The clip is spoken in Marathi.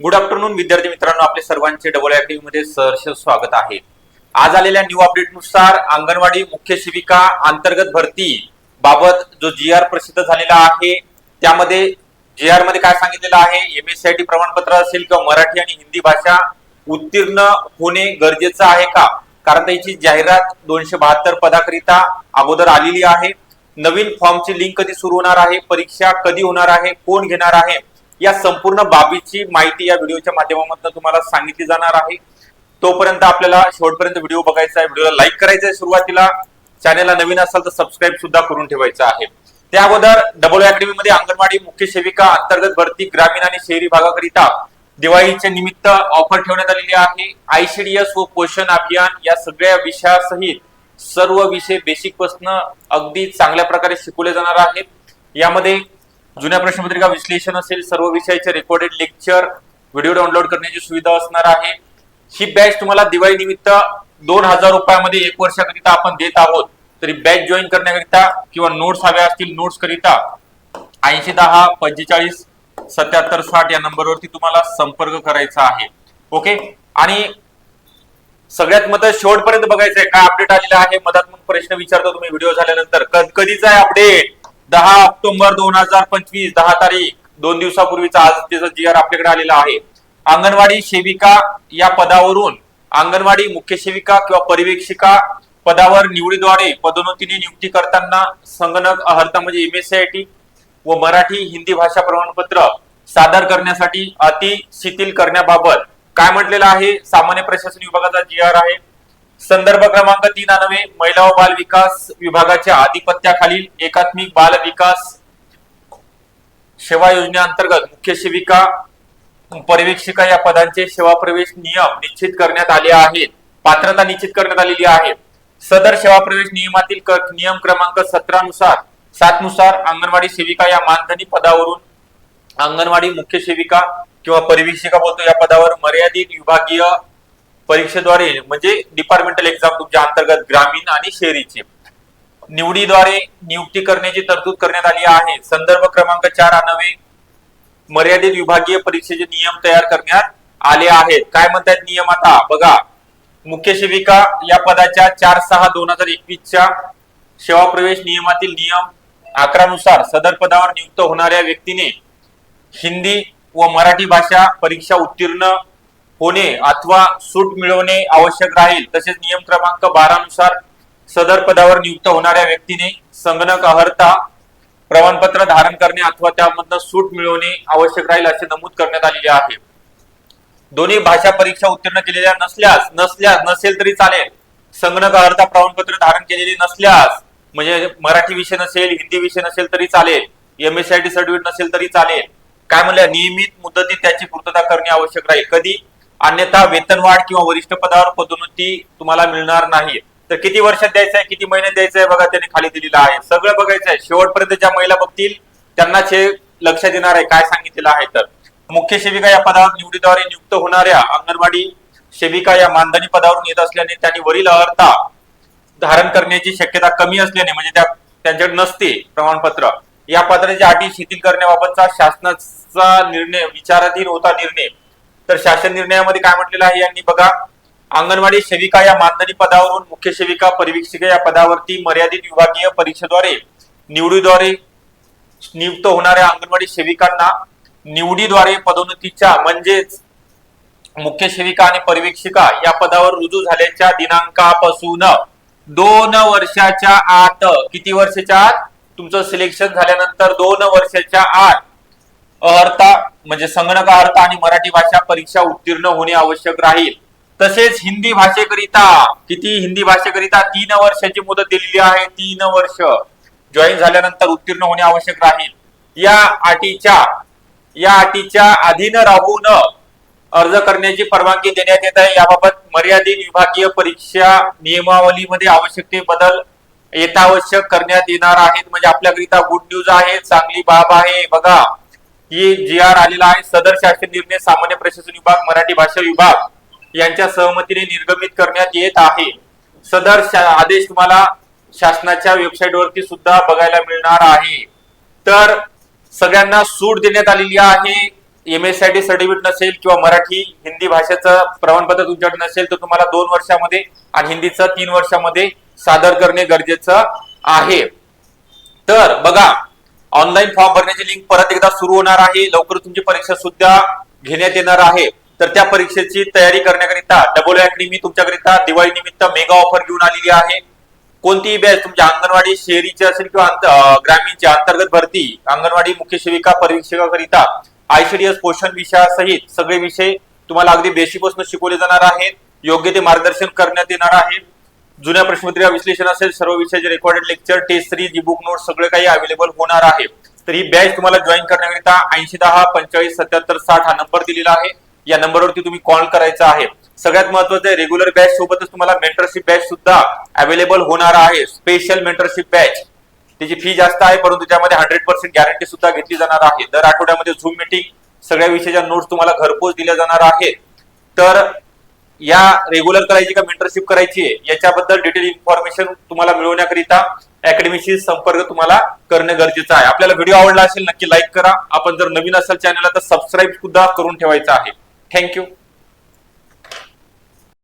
गुड आफ्टरनून विद्यार्थी मित्रांनो. आपले सर्वांचे डबल ऍक्टिव्हमध्ये सहर्ष स्वागत आहे. आज आलेल्या न्यू अपडेटनुसार अंगणवाडी मुख्य शिविका अंतर्गत भरती बाबत जो जी आर प्रसिद्ध झालेला आहे त्यामध्ये जी आरमध्ये काय सांगितलेलं आहे? M S C I T प्रमाणपत्र असेल किंवा मराठी आणि हिंदी भाषा उत्तीर्ण होणे गरजेचं आहे का? कारण त्याची जाहिरात दोनशे बहात्तर पदाकरिता अगोदर आलेली आहे. नवीन फॉर्मची लिंक कधी सुरू होणार आहे? परीक्षा कधी होणार आहे? कोण घेणार आहे? या संपूर्ण बाबीची माहिती या व्हिडिओच्या माध्यमातून तुम्हाला सांगितली जाणार आहे. तोपर्यंत आपल्याला शेवटपर्यंत व्हिडिओ बघायचा आहे व्हिडिओला लाईक करायचा आहे सुरुवातीला. चॅनेलला नवीन असाल तर सबस्क्राईब सुद्धा करून ठेवायचं आहे. त्या अगोदर डबल अकॅडमी मध्ये अंगणवाडी मुख्य सेविका अंतर्गत भरती ग्रामीण आणि शहरी भागाकरिता दिवाळीच्या निमित्त ऑफर ठेवण्यात आलेली आहे. आयसीडीएस व पोषण अभियान या सगळ्या विषयासहित सर्व विषय बेसिक पासन अगदी चांगल्या प्रकारे शिकवले जाणार आहेत. यामध्ये जुन्या प्रश्नपत्रिका विश्लेषण असेल सर्व विषयाचे रेकॉर्डेड लेक्चर व्हिडिओ डाउनलोड करण्याची सुविधा असणार आहे. ही बॅच तुम्हाला दिवाळी निमित्त दोन हजार रुपयामध्ये एक वर्षाकरिता आपण देत आहोत. तरी बॅच जॉईन करण्याकरिता किंवा नोट्स हव्या असतील नोट्स करिता ऐंशी दहा पंचेचाळीस सत्याहत्तर साठ या नंबरवरती तुम्हाला संपर्क करायचा आहे. ओके आणि सगळ्यात मत शेवटपर्यंत बघायचंय काय अपडेट आलेलं आहे? मधात प्रश्न विचारतो तुम्ही व्हिडिओ झाल्यानंतर. कधीचा आहे अपडेट दहा ऑक्टोबर दोन हजार पंचवीस दहा तारीख दोन दिवसापूर्वीचा आज त्याचा जी आर आपल्याकडे आलेला आहे. अंगणवाडी सेविका या पदावरून अंगणवाडी मुख्य सेविका किंवा पर्यवेक्षिका पदावर निवडीद्वारे पदोन्नतीने नियुक्ती करताना संगणक अहर्ता म्हणजे एम एस टी व मराठी हिंदी भाषा प्रमाणपत्र सादर करण्यासाठी अति शिथिल करण्याबाबत काय म्हटलेलं आहे? सामान्य प्रशासन विभागाचा जी आर आहे. संदर्भ क्रमांक तीन अनवे महिला व बाल विकास विभागाच्या आधिपत्याखालील एकात्मिक बाल विकास सेवा योजनेअंतर्गत मुख्य सेविका पर्यवेक्षिका या पदांचे सेवा प्रवेश नियम निश्चित करण्यात आले आहेत. पात्रता निश्चित करण्यात आलेली आहे. सदर सेवा प्रवेश नियमातील नियम क्रमांक सतरा नुसार सात नुसार अंगणवाडी सेविका या मानधनी पदावरून अंगणवाडी मुख्य सेविका किंवा परिवीक्षिका बोलतो या पदावर मर्यादित विभागीय परीक्षेद्वारे म्हणजे डिपार्टमेंटल एक्झाम तुमच्या अंतर्गत ग्रामीण आणि शहरीचे. निवडीद्वारे नियुक्ती करण्याची तरतूद करण्यात आली आहे. संदर्भ क्रमांक चार आणावे. मर्यादित विभागीय परीक्षेचे नियम तयार करण्यात आले आहेत. काय म्हणतात नियम आता? बघा. मुख्य सेविका या पदाच्या चार सहा दोन हजार एकवीसच्या सेवा प्रवेश नियमातील नियम अकरानुसार सदर पदावर नियुक्त होणाऱ्या व्यक्तीने हिंदी व मराठी भाषा परीक्षा उत्तीर्ण होणे अथवा सूट मिळवणे आवश्यक राहील. तसेच नियम क्रमांक बारा नुसार सदर पदावर नियुक्त होणाऱ्या व्यक्तीने संगणक अहर्ता प्रमाणपत्र धारण करणे अथवा त्यामधनं सूट मिळवणे आवश्यक राहील असे नमूद करण्यात आलेले आहे. दोन्ही भाषा परीक्षा उत्तीर्ण केलेल्या नसल्यास नसल्यास नसेल तरी चालेल. संगणक अर्धा प्रमाणपत्र धारण केलेले नसल्यास म्हणजे मराठी विषय नसेल हिंदी विषय नसेल तरी चालेल M S I T certificate नसेल तरी चालेल. काय म्हणलं नियमित मुदतीत त्याची पूर्तता करणे आवश्यक राहील. कधी? अन्यथा वेतनवाढ किंवा वरिष्ठ पदावर पदोन्नती तुम्हाला मिळणार नाही. तर किती वर्षात द्यायचं आहे किती महिन्यात द्यायचं आहे बघा त्यांनी खाली दिलेलं आहे. सगळं बघायचं आहे शेवटपर्यंत ज्या महिला बघतील त्यांनाच हे लक्ष देणार आहे काय सांगितलेलं आहे तर. मुख्य सेविका या पदावर निवडीद्वारे नियुक्त होणाऱ्या अंगणवाडी सेविका या मानधनी पदावरून येत असल्याने त्यांनी वरील अर्हता धारण करण्याची शक्यता कमी असल्याने म्हणजे त्या त्यांच्याकडे नसते प्रमाणपत्र. या पत्राच्या अटी शिथिल करण्याबाबतचा शासनाचा निर्णय विचाराधीन होता निर्णय. तर शासन निर्णयामध्ये काय म्हटलेलं आहे यांनी बघा अंगणवाडी सेविका या मानधनी पदावरून मुख्य सेविका परिवीक्षिका या पदावरती मर्यादित विभागीय परीक्षेद्वारे निवडीद्वारे नियुक्त होणाऱ्या अंगणवाडी सेविकांना निवडीद्वारे पदोन्नतीच्या म्हणजेच मुख्य सेविका आणि परिवीक्षिका या पदावर रुजू झाल्याच्या दिनांकापासून दोन वर्षाच्या आत किती वर्षाच्या आत? तुमचं सिलेक्शन झाल्यानंतर दोन वर्षाच्या आत अर्हता म्हणजे संगणक अर्हता आणि मराठी भाषा परीक्षा उत्तीर्ण होणे आवश्यक राहील. तसेच हिंदी भाषेकरिता किती हिंदी भाषेकरिता तीन वर्षाची मुदत दिलेली आहे तीन वर्ष. जॉईन झाल्यानंतर उत्तीर्ण होणे आवश्यक राहील. या अटीच्या या अटीच्या अधीन राहून अर्ज करण्याची परवानगी देण्यात येत आहे. याबाबत मर्यादित विभागीय परीक्षा नियमावलीमध्ये आवश्यक ते बदल यथावश्यक करण्यात येणार आहेत. म्हणजे आपल्याकरिता गुड न्यूज आहे चांगली बाब आहे. बघा ही जी आर आलेला आहे सदर शासकीय निर्णय सामान्य प्रशासन विभाग मराठी भाषा विभाग यांच्या सहमतीने निर्गमित करण्यात येत आहे. सदर शा- आदेश तुम्हाला शासनाच्या वेबसाईट वरती सुद्धा बघायला मिळणार आहे. तर सगळ्यांना सूट देण्यात आलेली आहे. एम एससाठी सर्टिफिकेट नसेल किंवा मराठी हिंदी भाषेचं प्रमाणपत्र तुमच्याकडे नसेल तर तुम्हाला दोन वर्षामध्ये आणि हिंदीचं तीन वर्षामध्ये सादर करणे गरजेचं आहे. तर बघा ऑनलाईन फॉर्म भरण्याची लिंक परत एकदा सुरू होणार आहे. लवकर तुमची परीक्षा सुद्धा घेण्यात येणार आहे. तर त्या परीक्षेची तयारी करण्याकरिता डबल अकॅडमी तुमच्याकरिता दिवाळी निमित्त मेगा ऑफर घेऊन आलेली आहे. कोणतीही बॅच तुमच्या अंगणवाडी शहरीची असेल किंवा अंत- ग्रामीणची अंतर्गत भरती अंगणवाडी मुख्य सेविका परीक्षकाकरिता आयसीडीएस पोषण विषयासहित सगळे विषय तुम्हाला अगदी बेशीपासून शिकवले जाणार आहेत. योग्य ते मार्गदर्शन करण्यात येणार आहे. जुन्या प्रश्नपत्रिका विश्लेषण असेल सर्व विषयाचे recorded lecture test series e book note सगळं काही अवेलेबल होणार आहे. तर ही बॅच तुम्हाला जॉईन करण्याकरिता ऐंशी दहा पंचेचाळीस सत्याहत्तर साठ हा नंबर दिलेला आहे. या नंबरवरती तुम्ही कॉल करायचा आहे. सगळ्यात महत्वाचं आहे रेग्युलर बॅच सोबतच तुम्हाला मेंटरशिप बॅच सुद्धा अवेलेबल होणार आहे. स्पेशल मेंटरशिप बॅच त्याची फी जास्त आहे परंतु त्यामध्ये हंड्रेड पर्सेंट गॅरंटी सुद्धा घेतली जाणार आहे. दर आठवड्यामध्ये झूम मिटिंग सगळ्या विषयाच्या नोट्स तुम्हाला घरपोच दिल्या जाणार आहेत तर या रेग्युलर करायची का मेंटरशिप करायची आहे याच्याबद्दल डिटेल इन्फॉर्मेशन तुम्हाला मिळवण्याकरिता अकॅडमीशी संपर्क तुम्हाला करणं गरजेचं आहे. आपल्याला व्हिडिओ आवडला असेल नक्की लाईक करा. आपण जर नवीन असेल चॅनलला तर सबस्क्राईब सुद्धा करून ठेवायचं आहे. थँक्यू